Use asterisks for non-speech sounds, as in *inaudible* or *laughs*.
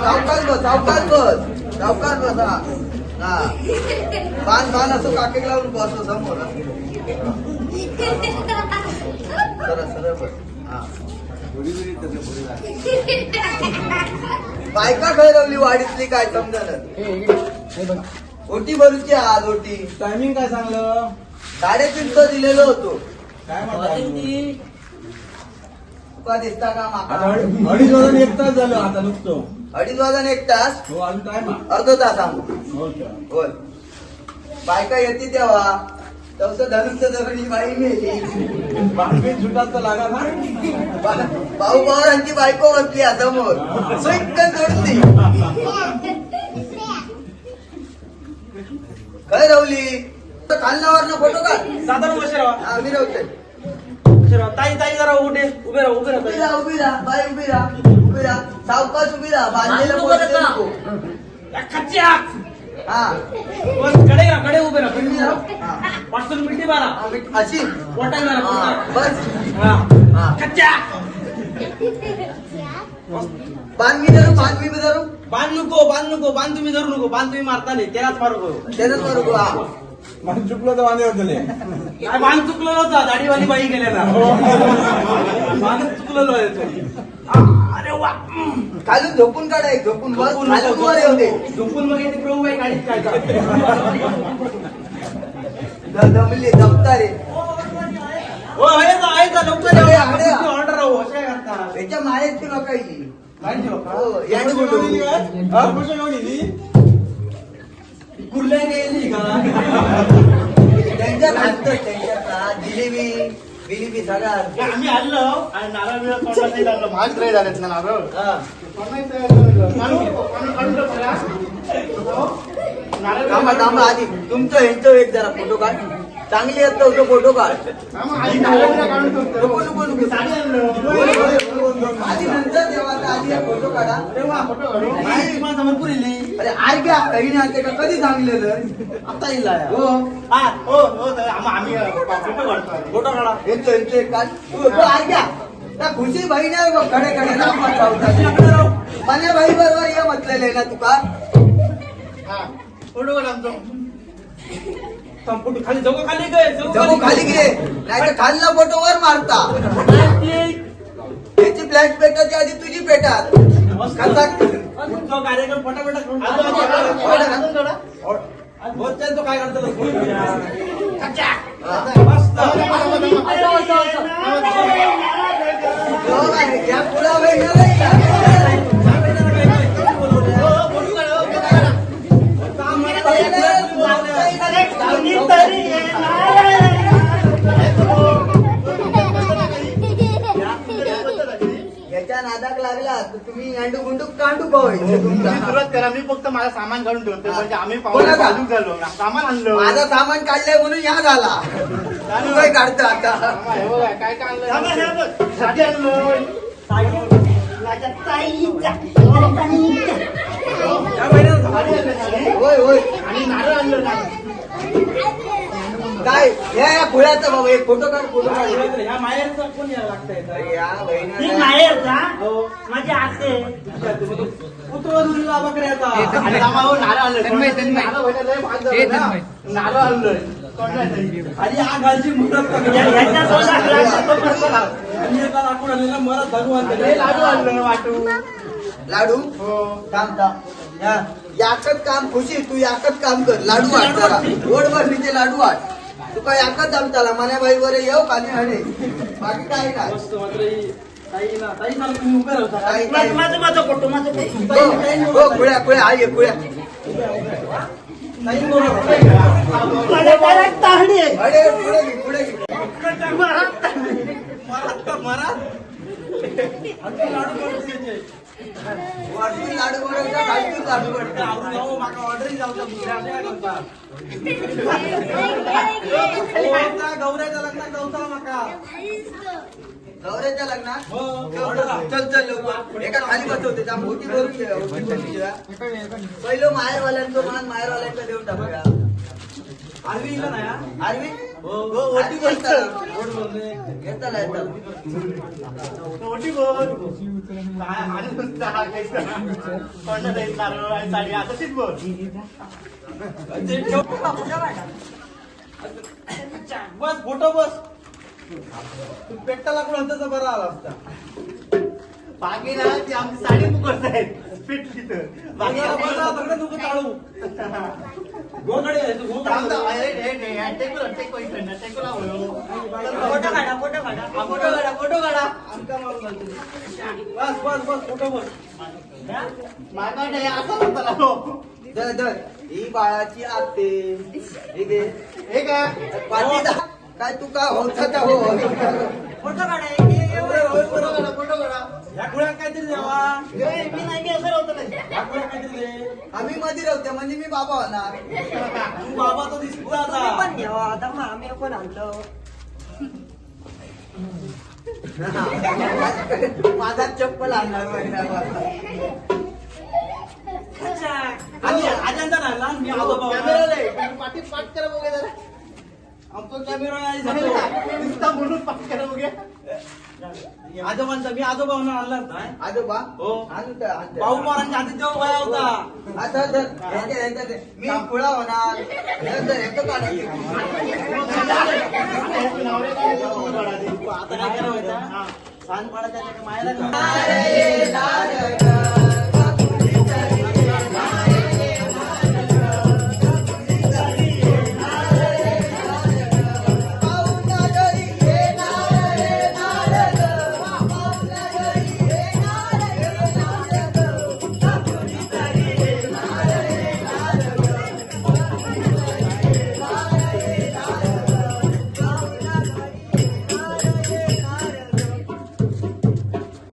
सावकाश बस सावकाश बस सावकाश बस हा हा. बाण बाण असं काकेक लावून बस समोर सरळ सरळ बस. हा. बायका खरवली वाडीतली काय समजा ओटी भरूची आज ओटी. टायमिंग काय सांगलं? साडेतीनशे दिलेलो होतो. काय म्हणता तुका दिसता का आता माका? अडी- अडीच वाजून एक तास झालं आता नुकतो अडीच वाजून एक तास. हो अजून टाइम अर्धा तास हो का? होय. बायका येते तेव्हा. तसं धनुष्य दगडी बाई नेली बातमी सुटात तर लागा ना भाऊ पवारांची बायको बसली समोर सुटकन जोडली काय रवली खालनावर फोटो काढ. साधारण हा, मी रवते बसेरावा ताई ताई जरा उठे उभे राहा उभे राहा उभी राहा. बाई उभी राहा. उभी राहा सावकाश उभी राहा बांधलेलं पोहोचते नको ताई. खच्च्या हा. बसकडे राहा कडे उभे राहा उभी राहा. हा. मिनिटी बारा हा, मी- अशी? पोटाय हा, मारा बस. हा. हा. धरू बांध मी धरू. बांध नको बांध नको बांध तुम्ही धरू नको बांध तुम्ही मारता नाही त्यालाच मारू नको. त्यानंच मारू हा. मला चुकलं तर वांदे होतले काय बांध चुकलेलो होता दाढीवाली बाई गेलेला *laughs* बांध चुकलेलो आहे तो. अरे वा. खालून झोपून काढाय झोपून खालून नको, वर येऊ दे. झोपून मग येते प्रभू बाई गाडीत काय दमली दमता रे. हो आहे का आहे का लवकर. ऑर्डर करता. त्याच्या हो? कुर्ल्या गेली का त्यांच्यात असतं त्यांच्यात ना जिलेबी बिलिबी सगळं या असतं. आम्ही आलो आणि नारळ बिरळ तोडला नाही लागलं महाग नाही झालेत ना नारळ हा. काढू- काढू? नारळ थांबा थांबा आधी तुमचं यांचं एक जरा फोटो काढ चांगली असतं तो फोटो काढ आधी काढून. आधी नंतर देवाचा आधी फोटो काढा. नाही, तुम्हाला समोर पुरी लिही. अरे घ्या काही नाही का कधी सांगलेलं आता येईल. हो हा, हो, आम्ही फोटो काढा यांचं यांचं एक काढ तू तू आय घ्या त्या खुशी आहे बघकडे कडे राहू. माझ्या बाई बरोबर ये म्हटलेलं आहे ना तुका फोटो काढ आमचा. फोटो खाली खाली घे नाही तर खालना फोटो वर मारता त्याची फ्लॅश पेटाची आधी तुझी पेटात कार्यक्रम फटाफट तो काय करतो. मस्त याच्या नादाक लागला तर तुम्ही अंडू गुंडू कांडू पाहायचं तुम्ही तुमचा. सुरुवात करा मी फक्त माझं सामान काढून ठेवतो. हा. म्हणजे आम्ही बोला पाहून का? बाजूक झालो. सामान आणलं. माझं सामान काढलंय म्हणून या झाला. तू काय काढता आता. हे बघा, काय काय आणलं? साडी आणलं. या महिन्यात साडी आणलं. साडी. होय होय. आणि नारळ आणलं. नारळ. काय? या पुढ्याचा बाबा एक फोटो काढ फोटो काढ. ह्या माहेरचा कोण यायला लागतंय या ती बहिणीला माहेरचा? माझी आते पुतळा दुरीला बकऱ्याचा आणि थांबा, नारळ आणलं नारळ व्हायला लय भाग झालं ना. नारळ आणलं तोंडात. आणि हा घालची मुहूर्त कमी. या- ह्याच्या तोंडात लागला तो कसला? आणि एका लाकूड आणलेला मला भगवान लय लाडू आणलं. वाटू लाडू? हो. थांब थांब या. याकच काम खुशी तू याकच काम कर. लाडू वाट जरा. गोड भरणीचे लाडू वाट. तुका याकच जमताला? मना बाई वर येऊ काने हणे बाकी काय काय मस्त मात्र ही ताई ना ताई चालू तुम्ही उभे राहता. काय माझं काय? माझं माझं फोटो माझं फोटो. हो खुळ्या आहे खुळ्या. ताई बरोबर अरे पुढे पुढे घे. मरा लाडू. वरतून लाडू बनवता खालतून लाडू बनवता जाऊ, माका ऑर्डरही जाऊचा दुसऱ्या अशा काय करता? ओ, आता गौऱ्याच्या लग्नात जाऊचा माका गौऱ्याच्या लग्नात हो, चल, ऑर्डर. चल लवकर एका खाली बसवते त्या मोठी भरून घे मोठी भरून घे. पहिलं माहेरवाल्यांचं मान माहेरवाल्यांचं देऊन टाकूया आरवी इला ना या? आरवी हो हो ओटी बोल हा आणि साडी तीच बोल बस फोटो बस. तू पेट्टाला कोण त्याचा बरा आला असता. बाकी ना ती आमची साडी मुकत आहेत पिटली तर बाकी बाकी बसा, सगळं दुखत चालू गोंधळी आहे, तू गोंधळी थांब, थांब. आहे. अरे, हे, हे, हे, टेकूला, टेकू इकडनं, टेकूला होयो. फोटो काढा फोटो काढा हा, फोटो काढा फोटो काढा आमका मारून आली तुम्ही. बस बस बस फोटो बस माझा नाही असं होतं ना हो. धर धर ही बाळाची आते हे घे हे काय पाटीदा काय तू का होता का हो फोटो काढा या कुळ्या काहीतरी द्यावा. हे, मी नाही मी असं होतं नाही या कुळ्या काहीतरी दे. आम्ही मध्ये राहते म्हणजे मी बाबा होणार. तू बाबा तो दिसतो तुम्ही पण आता घ्यावा आता मग आम्ही पण आणलं माझा चप्पल आणणार महिन्यावर आणि आजांचा राहिला मी आजोबा कॅमेरा होणार. पाठी करा बघा जरा. आमचा कॅमेरा नाही म्हणून पाठ करा बघा. आजोबांचा मी आजोबा होणार आणलाच नाही आजोबा? हो. भाऊ हाती तेव्हा वया होता. आता. मी खुळा होणार. काढायचं. आता काय करावं सांग पाडायच्या मायाला